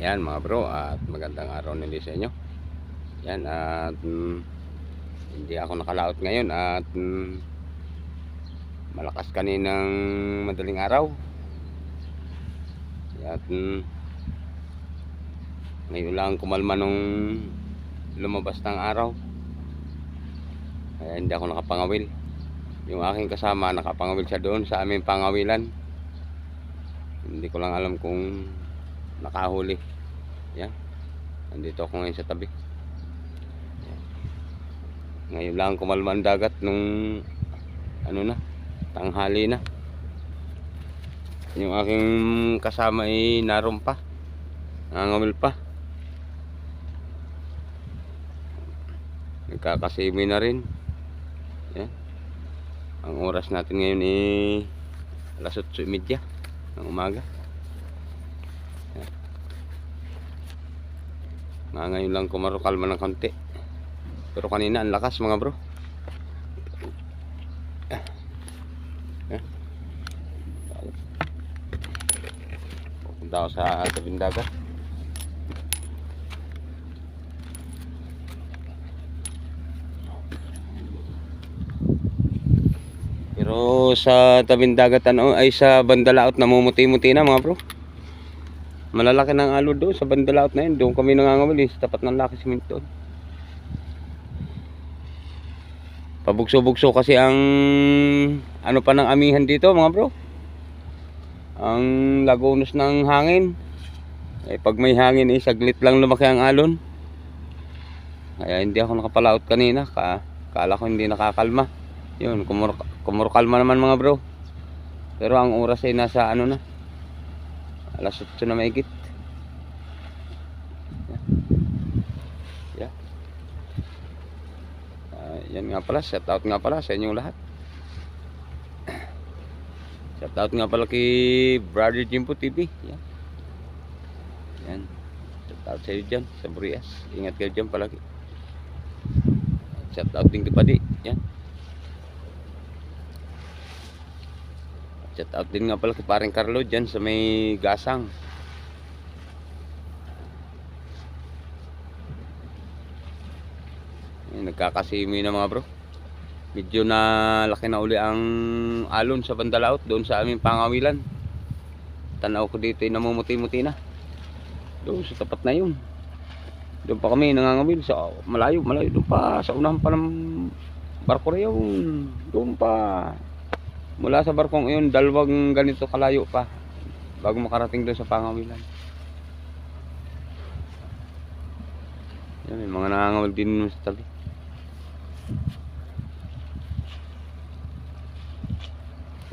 Yan mga bro at magandang araw nili sa inyo. Yan at mm, hindi ako nakalaot ngayon at mm, malakas kaninang madaling araw. At mm, ngayon lang kumalma nung lumabas ng araw. Kaya hindi ako nakapangawil. Yung aking kasama nakapangawil siya doon sa aming pangawilan. Hindi ko lang alam kung nakahuli. Yan. Nandito ako ngayon sa tabi. Ngayon lang kumalma ang dagat nung ano na, tanghali na. Yung aking kasama ay naroon pa. Nangangawil pa. Nagkakasimi na rin. Yan. Ang oras natin ngayon ay alas 8.30 ng umaga. Nga ngayon lang kumarukalma ng konti. Pero kanina ang lakas mga bro. Ah. Ah. Pupunta ako sa tabing dagat. Pero sa tabing dagat ano ay sa bandalaot namumuti-muti na mga bro. Malalaki ng alo doon sa bandalaot na yun. Doon kami nangangawil eh, sa tapat ng Cement doon. Pabugso-bugso kasi ang ano pa ng amihan dito mga bro. Ang lagunos ng hangin. Eh pag may hangin eh saglit lang lumaki ang alon. Kaya hindi ako nakapalaot kanina. Ka kala ko hindi nakakalma. Yun, kumur kumurkalma naman mga bro. Pero ang oras ay nasa ano na. Alas 8 na maigit. Yeah. Yeah. Ah, yan nga pala, shout out nga pala sa inyong lahat. Shout out nga pala kay Brother Jimpo TV. Yan. Yan. Shout out sa iyo dyan, sa Burias. Ingat kayo dyan palagi. Shout out din kay Padi. Yan. Shout out din nga pala kay paring Carlo dyan sa may gasang. Ayan, nagkakasimi na mga bro. Medyo na laki na uli ang alon sa bandalaot doon sa aming pangawilan. Tanaw ko dito ay namumuti-muti na. Doon sa tapat na yun. Doon pa kami nangangawil sa malayo, malayo doon pa sa unahan pa ng barko yun. Doon pa. Mula sa barkong yun, dalawang ganito kalayo pa bago makarating doon sa pangawilan. Yan, may mga nangangawil din sa tabi.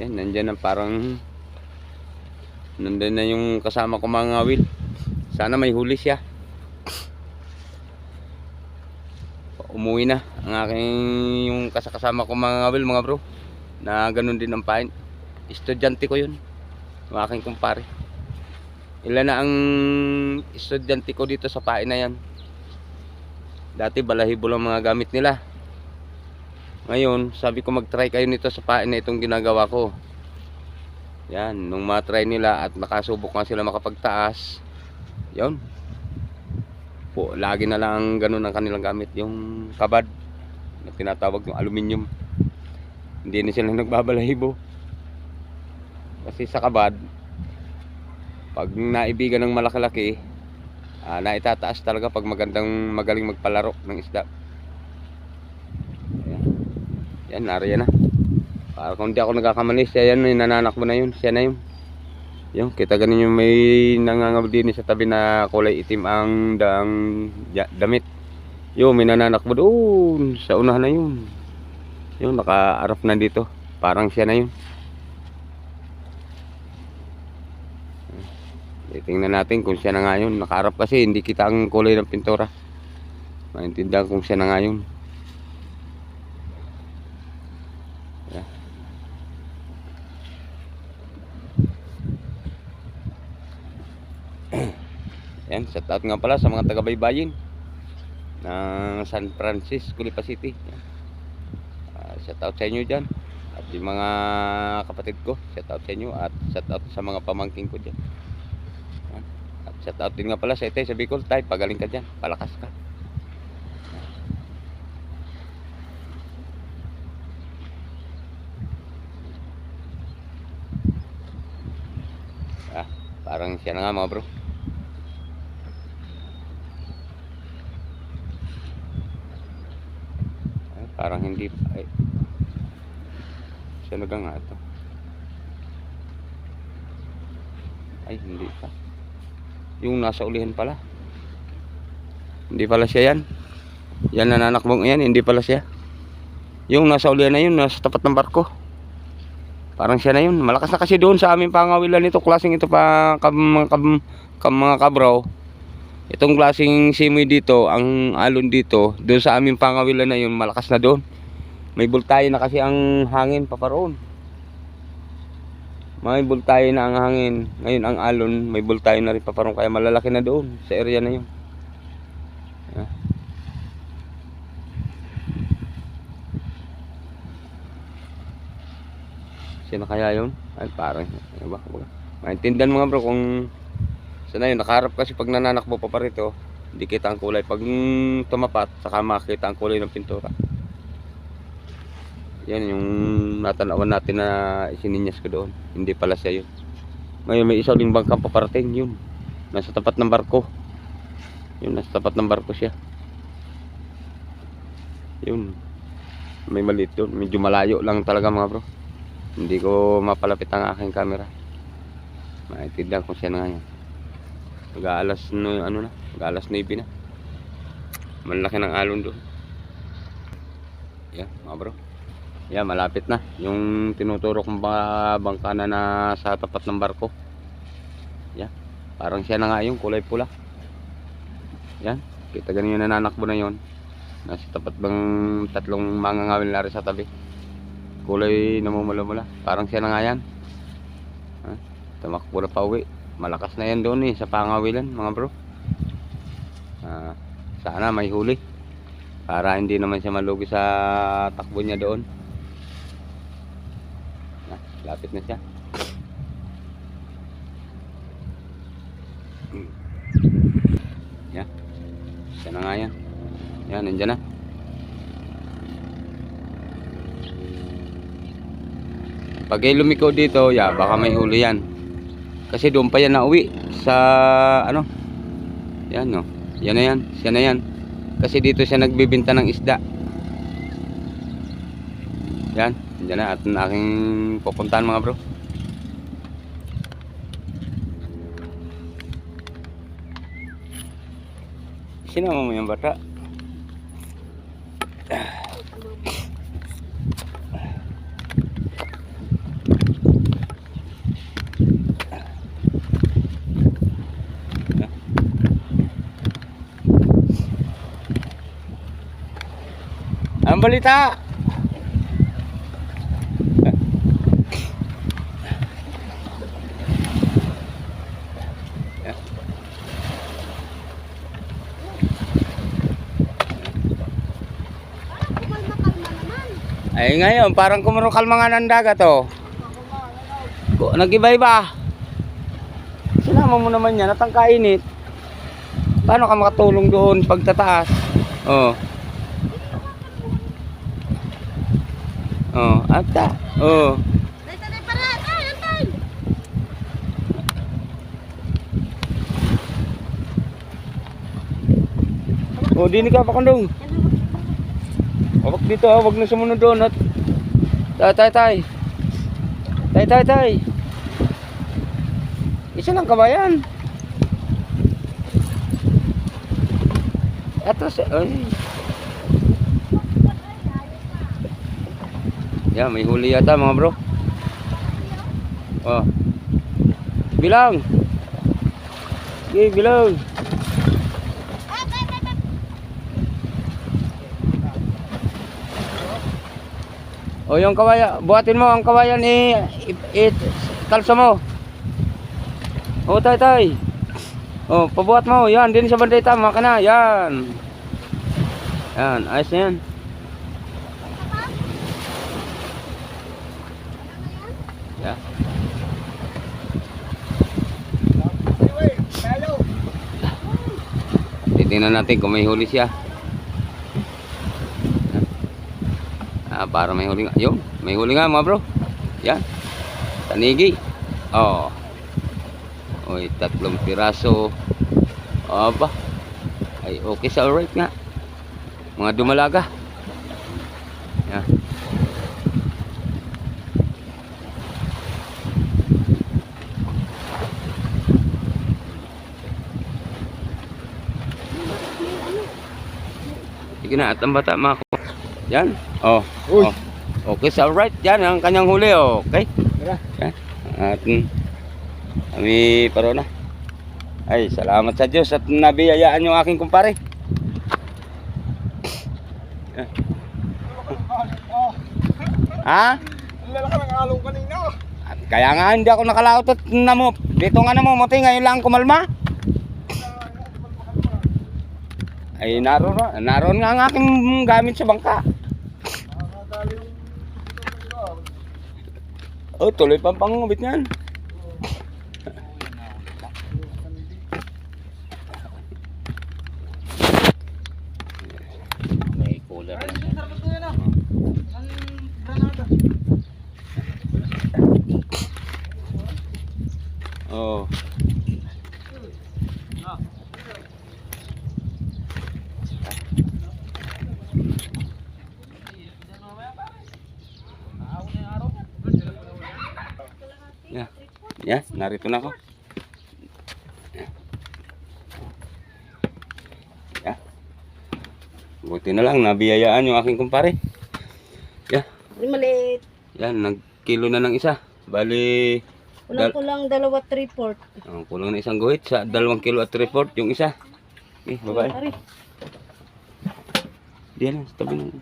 Yan, nandyan na parang nandyan na yung kasama ko mga ngawil. Sana may huli siya. Umuwi na ang aking yung kasakasama ko mga ngawil mga bro na ganun din ang pain. Estudyante ko yun. Yung aking kumpare. Ilan na ang estudyante ko dito sa pain na yan. Dati balahibo lang mga gamit nila. Ngayon, sabi ko mag-try kayo nito sa pain na itong ginagawa ko. Yan, nung matry nila at nakasubok nga sila makapagtaas. Yun. Po, lagi na lang ganun ang kanilang gamit. Yung kabad na tinatawag yung aluminium. Hindi na sila nagbabalahibo. Kasi sa kabad, pag naibigan ng malaki-laki, ah, naitataas talaga pag magandang magaling magpalaro ng isda. Ayan, yan, nariyan na. Para kung di ako nagkakamali, siya yan, nananak mo na yun, siya na yun. Yung, kita ganin yung may nangangabal din sa tabi na kulay itim ang dang damit. Yung, may nananakbo doon, sa unahan na yun. Yung, nakaarap na dito. Parang siya na yun. Tingnan natin kung siya na nga yun. Nakaharap kasi, hindi kita ang kulay ng pintura. Maintindihan kung siya na nga yun. Yeah. Yan, shout out nga pala sa mga taga-baybayin ng San Francisco, Lipa City. Yan. Shout out sa inyo dyan. At yung mga kapatid ko, shout out sa inyo at shout out sa mga pamangking ko dyan. Yan. At Shout out din nga pala sa ite sa Bicol. Tay, pagaling ka dyan. Palakas ka. Ah, parang siya na nga mga bro. Ay, parang hindi ay. Na nga ito. Ay, hindi pa. Yung nasa ulihan pala. Hindi pala siya yan. Yan nananakbong yan, hindi pala siya. Yung nasa ulihan na yun, nasa tapat ng barko. Parang siya na yun. Malakas na kasi doon sa aming pangawilan nito. Klaseng ito pa kam, kam, kam, mga kabraw. Itong klaseng simoy dito, ang alon dito, doon sa aming pangawilan na yun, malakas na doon. May bultayo na kasi ang hangin paparoon. May bultayo na ang hangin. Ngayon ang alon, may bultayo na rin paparoon. Kaya malalaki na doon sa area na yun. Ah. Sino kaya yun? Ay, parang, ano ba? Maintindihan mga bro kung sana yun, nakaharap kasi pag nananakbo pa pa rito, hindi kita ang kulay. Pag tumapat, saka makita ang kulay ng pintura. Yan yung natanawan natin na isininyas ko doon. Hindi pala siya yun. Ngayon may isa ding bangkang paparating yun. Nasa tapat ng barko. Yun, nasa tapat ng barko siya. Yun. May maliit yun. Medyo malayo lang talaga mga bro. Hindi ko mapalapit ang aking camera. Maintindihan ko siya na ngayon. Mag-aalas no, ano na, mag-aalas 9 na. Malaki ng alon doon. Yan, mga bro. Yan, malapit na. Yung tinuturo kong ba- bangka na nasa tapat ng barko. Yan. Parang siya na nga yung kulay pula. Yan. Kita ganun yung nananakbo na yon. Nasa tapat bang tatlong mangangawin na rin sa tabi. Kulay namumula-mula. Parang siya na nga yan. Ha? Tumakbo na pa uwi. Malakas na yan doon eh sa pangawilan mga bro. Ah, sana may huli. Para hindi naman siya malugi sa takbo niya doon. Lapit na siya. Yan. Siya na nga yan. Yan, nandyan na. Pag ay lumiko dito, ya, baka may huli yan. Kasi doon pa yan nauwi sa ano? Yan no. Yan na yan. Siya na yan. Kasi dito siya nagbibinta ng isda. Yan. Diyan na. At aking pupuntahan mga bro. Sinama mo yung bata? Ang balita? Ay ngayon, parang kumurukal mga ng dagat oh. Nag-iba-iba. Sinama mo naman yan at ang kainit. Paano ka makatulong doon pagtataas? Oh. Oh, ata. Oh. Oh, dini ka pa kandong. Hawak dito, ha. Huwag na sumunod doon tay tay tay. Tay tay tay. Isa lang kabayan. Ito sa ay. Yan, may huli yata mga bro. Oh. Bilang. Okay, bilang. O yung kawaya, buhatin mo ang kawayan i, i, i kalsa mo. O tay tay. O pabuhat mo, yan din sa banday tama ka na, yan. Yan, ayos na yan. Yeah. Titingnan natin kung may huli siya. Ah, para may huli nga. Yun, may huli nga mga bro. Yan. Tanigi. Oh. Oy, tatlong piraso. Aba. Ay, okay sa alright nga. Mga dumalaga. Yan. Sige na, at bata mga. Yan. Oh. Uy. oh. Okay, sa alright. Yan ang kanyang huli. Okay. Yan. At mm, kami paro na. Ay, salamat sa Diyos at nabiyayaan yung aking kumpare. Yan. Ha? Lalaki ng along kanina. At kaya nga hindi ako nakalaot at namo. Dito nga namumuti ngayon lang kumalma. Ay naroon, na- naroon nga ang aking gamit sa bangka. Oh, tuloy pang pangubit niyan. May cooler rin. Oh. Yeah. Yeah, narito na ako. Yeah. Buti na lang, nabiyayaan yung aking kumpare. Yeah. Maliit. Yan, nagkilo na ng isa. Bali, Kulang kulang dalawa, three port. ang kulang na isang guhit sa dalawang kilo at report yung isa. Eh, babae. Ari. Diyan lang, sa tabi ng...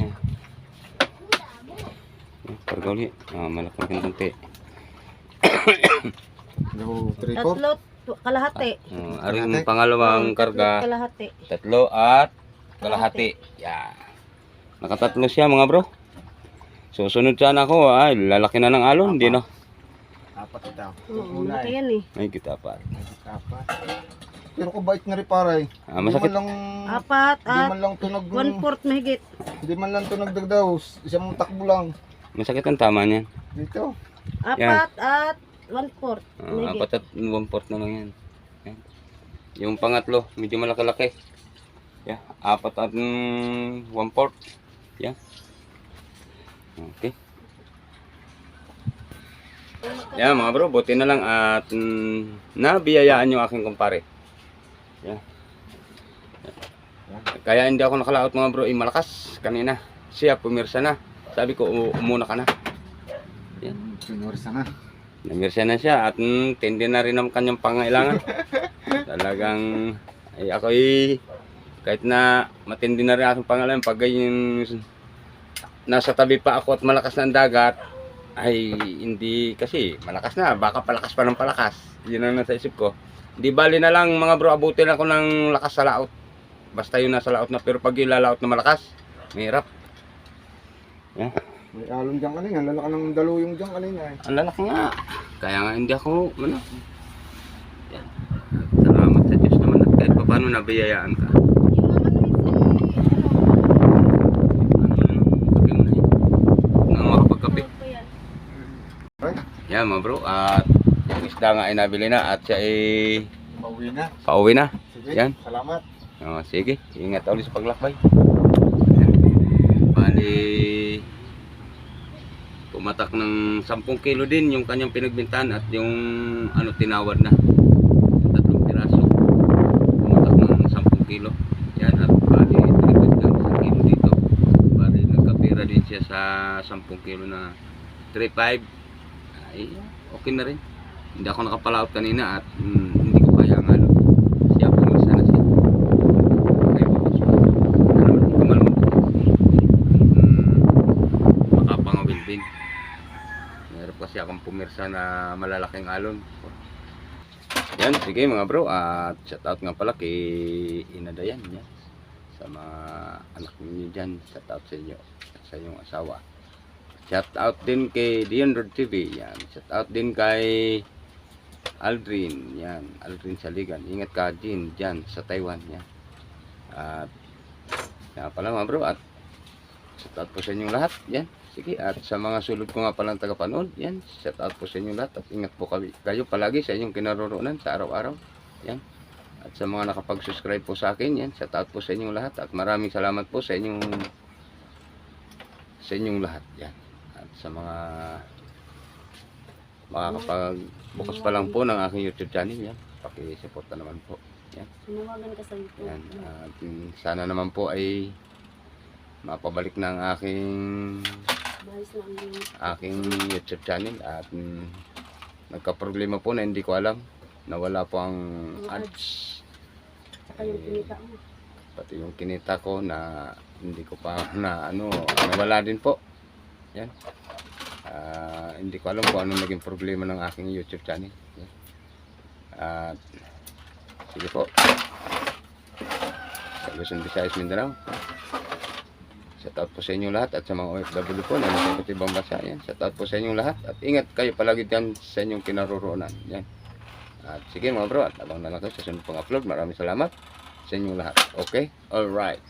Yan. Yan, ulit. Ah, malakang konti. No, 3 4 Tatlo, tu- kalahati. Uh, aring pangalawang karga, Kalahati. tatlo at kalahati. Yan. Nakatatlo siya mga bro. Susunod sana ako, ay lalaki na ng alon, hindi na. Apat ito. Oo, malaki yan eh. Ay, kita pa. Apat. Pero kung bait na rin paray. Ah, masakit. Man lang, Apat hindi at man lang to nag... one fourth mahigit. Hindi man lang to nagdagdaw. Isang takbo lang. Masakit ang tama niyan. Dito. Apat at one fourth Ah, apat at one fourth na lang yan. Yan. Yung pangatlo, medyo malaki-laki. Yeah, apat at mm, one fourth. Yeah. Okay. Yan mga bro, buti na lang at mm, nabiyayaan yung aking kumpare. Yan. Kaya hindi ako nakalaot mga bro, eh, malakas kanina. Siya pumirsa na. Sabi ko, "U- umuna ka na. Yan. Pinursa na. Namirsa na siya at mm, tindi na rin ang kanyang pangailangan. Talagang ay ako ay kahit na matindi na rin aking pangailangan pag yung nasa tabi pa ako at malakas na ang dagat ay hindi kasi malakas na baka palakas pa ng palakas. Yun ang nasa isip ko. Di bali na lang mga bro abutin ako ng lakas sa laot. Basta yun nasa laot na pero pag yung lalaot na malakas mahirap May alon dyan kanina. Ang lalaki ng daluyong dyan kanina eh. Ang lalaki nga. Kaya nga hindi ako, ano. Yan. Salamat sa Diyos naman at kahit pa paano nabiyayaan ka. Ano Ano, yan. Mga bro, at yung isda nga ay nabili na at siya ay Mauwi na. pauwi na. Sige. Yan. Salamat. Oh, sige, ingat ulit sa paglakbay. Bali, pumatak ng 10 kilo din yung kanyang pinagbintahan at yung ano tinawad na. Tatlong piraso. Pumatak ng 10 kilo. Yan at bali tinipid ng 1 kilo dito. Bali nagkapira din siya sa 10 kilo na 3.5 ay okay na rin. Hindi ako nakapalaot kanina at mm, hindi ko kaya ang ano siya pumisa na siya ay bakos pa ano ikumal mo mm, makapangawin din meron kasi akong pumirsa na malalaking alon yan sige mga bro at shout out nga pala kay Inadayan yan sa mga anak niyo dyan shout out sa inyo sa inyong asawa shout out din kay Dion Road TV yan shout out din kay Aldrin, yan. Aldrin Saligan. Ingat ka din dyan sa Taiwan, yan. At, yan pala mga bro. At, shout out po sa inyong lahat, yan. Sige, at sa mga sulod ko nga palang tagapanood, yan. Shout out po sa inyong lahat. At ingat po kayo, kayo palagi sa inyong kinaroroonan sa araw-araw. Yan. At sa mga nakapag-subscribe po sa akin, yan. Shout out po sa inyong lahat. At maraming salamat po sa inyong sa inyong lahat, yan. At sa mga makakapag bukas pa lang po ng aking YouTube channel yan. Paki-support na naman po. YouTube. Yan. At mm, sana naman po ay mapabalik ang aking aking YouTube channel at mm, nagka-problema po na hindi ko alam. Nawala po ang ads. Mo. Pati yung kinita ko na hindi ko pa na ano, nawala din po. Yan. Ah, hindi ko alam kung ano naging problema ng aking YouTube channel. Yan. At sige po. Sa Luzon, Visayas, Mindanao. Shout out po sa inyong lahat at sa mga OFW po na nasa iba't. Yan. Shout out po sa inyong lahat at ingat kayo palagi dyan sa inyong kinaroroonan. Yan. At sige mga bro, at abang na lang kayo sa sunod pong upload. Maraming salamat sa inyong lahat. Okay? Alright.